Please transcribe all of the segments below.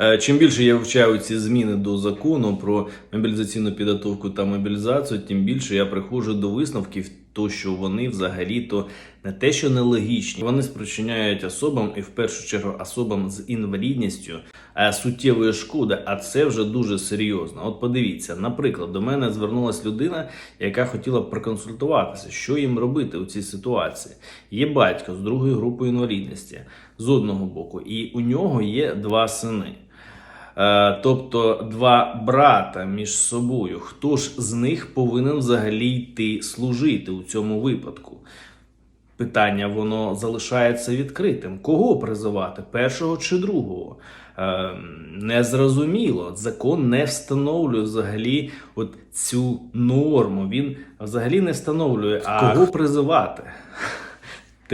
Е, Чим більше я вивчаю ці зміни до закону про мобілізаційну підготовку та мобілізацію, тим більше я приходжу до висновків, то що вони взагалі-то не те, що нелогічні, вони спричиняють особам і в першу чергу особам з інвалідністю е, суттєвої шкоди, а це вже дуже серйозно. От подивіться, наприклад, до мене звернулася людина, яка хотіла проконсультуватися, що їм робити у цій ситуації. Є батько з другої групи інвалідності з одного боку, і у нього є два сини. Е, Тобто два брата між собою. Хто ж з них повинен взагалі йти служити у цьому випадку? Питання воно залишається відкритим. Кого призивати? Першого чи другого? Е, незрозуміло. Закон не встановлює взагалі от цю норму. Він взагалі не встановлює, а кого призивати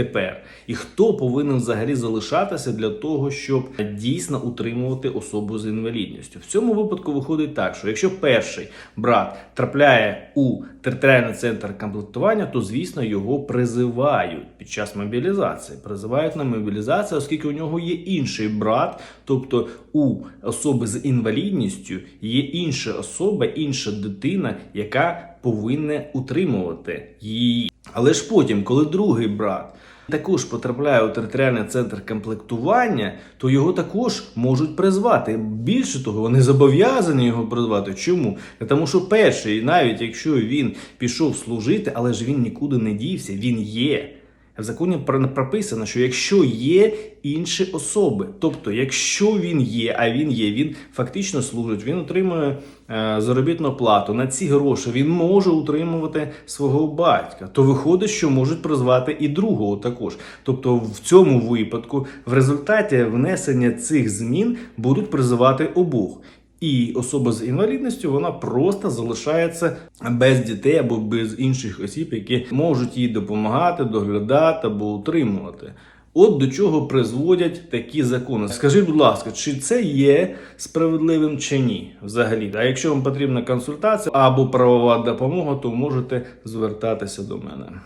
тепер. І хто повинен взагалі залишатися для того, щоб дійсно утримувати особу з інвалідністю? В цьому випадку виходить так, що якщо перший брат трапляє у територіальний центр комплектування, то звісно його призивають під час мобілізації. Призивають на мобілізацію, оскільки у нього є інший брат, тобто у особи з інвалідністю є інша особа, інша дитина, яка повинна утримувати її. Але ж потім, коли другий брат також потрапляє у територіальний центр комплектування, то його також можуть призвати. Більше того, вони зобов'язані його призвати. Чому? Тому що перший, навіть якщо він пішов служити, але ж він нікуди не дівся, він є. В законі прописано, що якщо є інші особи, тобто, якщо він є, а він є, він фактично служить, він отримує е, заробітну плату. На ці гроші він може утримувати свого батька. То виходить, що можуть призвати і другого також. Тобто, в цьому випадку, в результаті внесення цих змін будуть призивати обох. І особа з інвалідністю вона просто залишається без дітей або без інших осіб, які можуть їй допомагати, доглядати або утримувати. От до чого призводять такі закони. Скажіть, будь ласка, чи це є справедливим чи ні? Взагалі, а якщо вам потрібна консультація або правова допомога, то можете звертатися до мене.